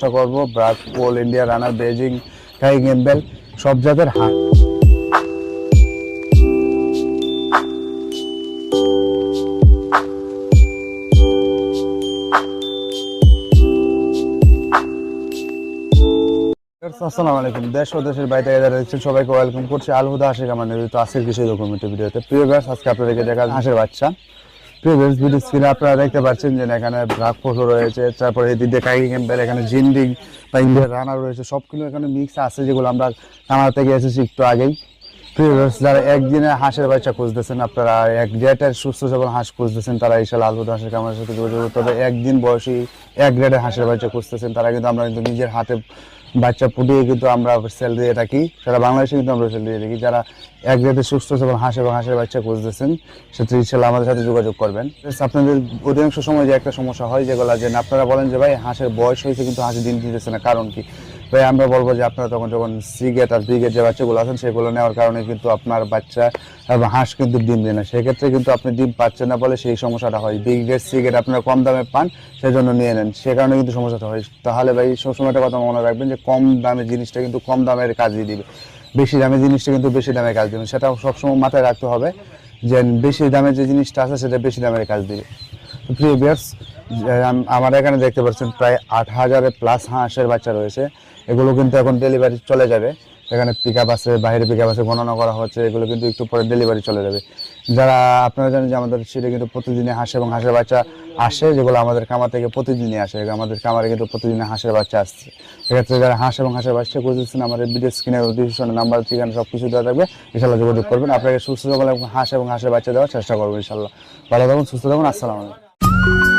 চেষ্টা করব, ব্রাক পোল ইন্ডিয়া, রানার, বেজিং হাই গেম্বেল সব জাতের হাঁস আসসালামু আলাইকুম। দেশ ও দেশের বাইরে যারা দেখছেন, সবাইকে ওয়েলকাম করছি। আলহুদা হাসি আমার নিয়মিত আজকের কৃষি ডকুমেন্টারি ভিডিওতে প্রিয় গাছ আজকে আপনাদেরকে দেখা হাঁসের বাচ্চা গাছ ভিডিও স্ক্রিনে আপনারা দেখতে পাচ্ছেন যে এখানে ব্রাক ফটো রয়েছে, তারপরে এদিকে কাইকি ক্যাম্পেল এখানে জিন্ডিং বা ইন্ডিয়ার রানার রয়েছে, সবগুলো এখানে মিক্স আছে যেগুলো আমরা কানাডা থেকে এসেছি একটু আগেই। যারা একদিনে হাঁসের বাচ্চা খুঁজতেছেন, আপনারা এক গ্রেটের সুস্থ সবল হাঁস খুঁজতেছেন, তারা ইনশাল্লাহ আলহুদা হাঁসের কামার সাথে যোগাযোগ হবে একদিন বয়সী এক গ্রেডের হাঁসের বাচ্চা খুঁজতেছেন, তারা কিন্তু আমরা কিন্তু নিজের হাতে বাচ্চা ফুটিয়ে কিন্তু আমরা সেল দিয়ে থাকি। সারা বাংলাদেশে কিন্তু আমরা সেল দিয়ে থাকি। যারা এক গ্রেডে সুস্থ সবল হাঁস এবং হাঁসের বাচ্চা খুঁজতেছেন সেটা ইনশাল্লাহ আমাদের সাথে যোগাযোগ করবেন। আপনাদের অধিকাংশ সময় যে একটা সমস্যা হয়, যেগুলো যে আপনারা বলেন যে, ভাই, হাঁসের বয়স হয়েছে কিন্তু হাঁসের দিন দিতেছে না। কারণ কি? ভাই আমরা বলব যে আপনারা তখন যখন সিগেট আর ব্রিগেট যে বাচ্চাগুলো আছেন, সেগুলো নেওয়ার কারণে কিন্তু আপনার বাচ্চা হাঁস কিন্তু ডিম দেয় না। সেক্ষেত্রে কিন্তু আপনি ডিম পাচ্ছেন না বলে সেই সমস্যাটা হয়। ব্রিগেট সিগেট আপনারা কম দামে পান, সেজন্য নিয়ে নেন। সে কারণে কিন্তু সমস্যাটা হয়। তাহলে ভাই, সবসময় একটা কথা মনে রাখবেন যে কম দামের জিনিসটা কিন্তু কম দামের কাজই দিবে। বেশি দামের জিনিসটা কিন্তু বেশি দামে কাজ দিবে। সেটা সবসময় মাথায় রাখতে হবে যে বেশি দামের যে জিনিসটা আছে, সেটা বেশি দামের কাজ দিবে। তো প্রিয় বিয়ার্স আমার এখানে দেখতে পাচ্ছেন প্রায় আট হাজারের প্লাস হাঁসের বাচ্চা রয়েছে। এগুলো কিন্তু এখন ডেলিভারি চলে যাবে। এখানে পিক আপ আছে, বাইরে পিক আপ আছে, গণনা করা হচ্ছে। এগুলো কিন্তু একটু পরে ডেলিভারি চলে যাবে। যারা আপনারা জানেন যে আমাদের সেটা কিন্তু প্রতিদিনে হাঁস এবং হাঁসের বাচ্চা আসে, যেগুলো আমাদের কামার থেকে প্রতিদিনই আসে। আমাদের কামারে কিন্তু প্রতিদিনে হাঁসের বাচ্চা আসছে। সেক্ষেত্রে যারা হাঁস এবং হাঁসের বাচ্চা খুঁজেছেন আমাদের ভিডিও স্ক্রিনের ডিসক্রিপশনে নাম্বার ঠিকানা সব কিছু দেওয়া থাকবে। ইনশাল্লাহ যোগাযোগ করবেন। আপনাকে সুস্থ এবং হাঁস এবং হাঁসের বাচ্চা দেওয়ার চেষ্টা করব ইনশাল্লাহ ভালো থাকুন, সুস্থ থাকুন। আসসালামু আলাইকুম।